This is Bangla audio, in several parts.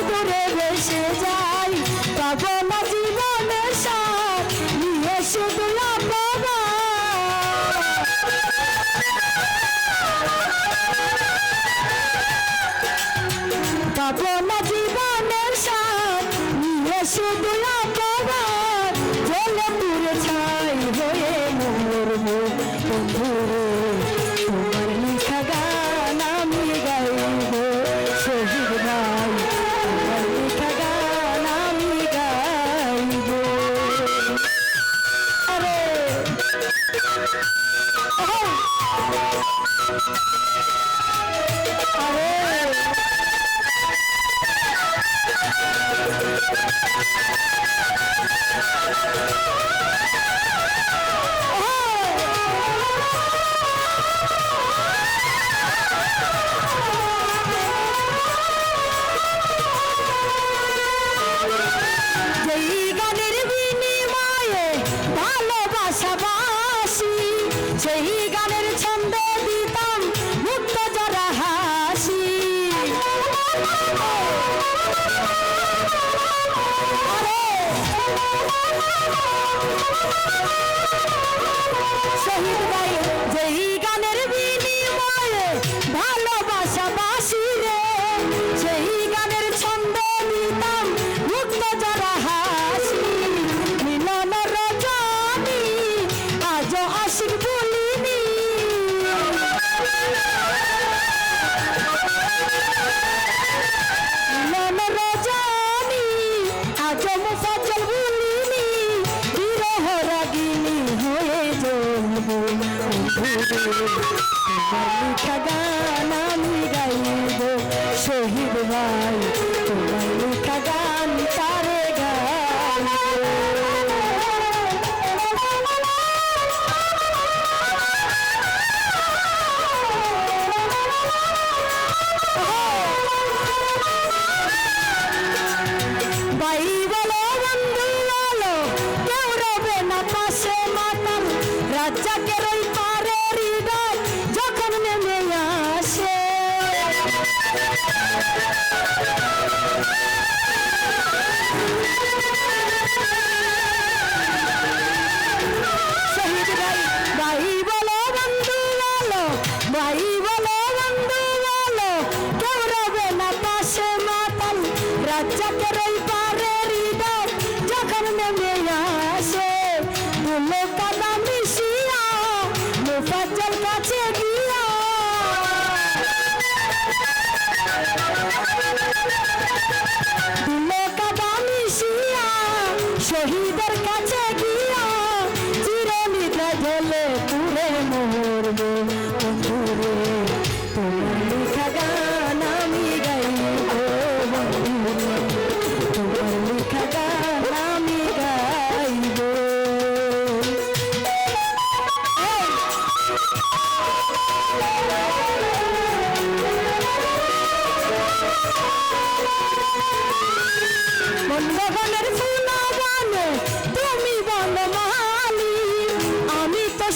দূরে ভেসে যাই পাবো না জীবনের সাথ নিয়ে শুধু পাবো না জীবনের সাথ নিয়ে শুধু অপবাদ জলে দূরে ছাই হয়ে মোর বন্ধু শহীদ ভাই, যেই গানের রে, সেই গানের ছন্দ নিতাম মুক্ত যারা আজ আশিক বলিনি। মিলন রজনী লিখা গান আমি ভাই।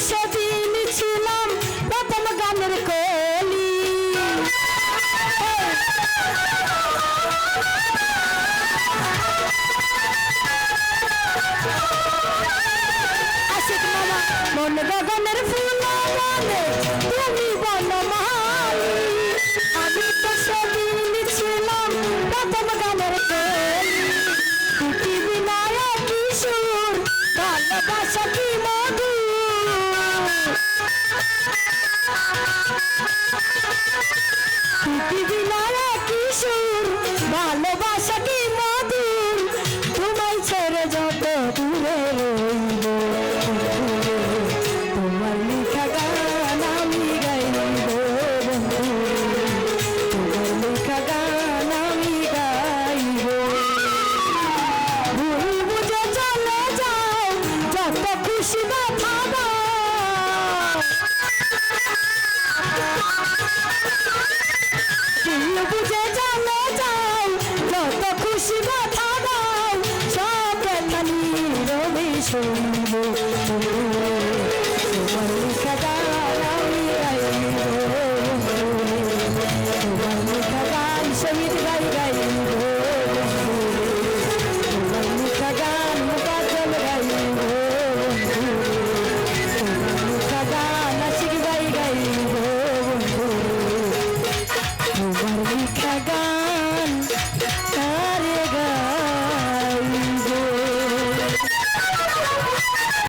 সেদিন ছিলাম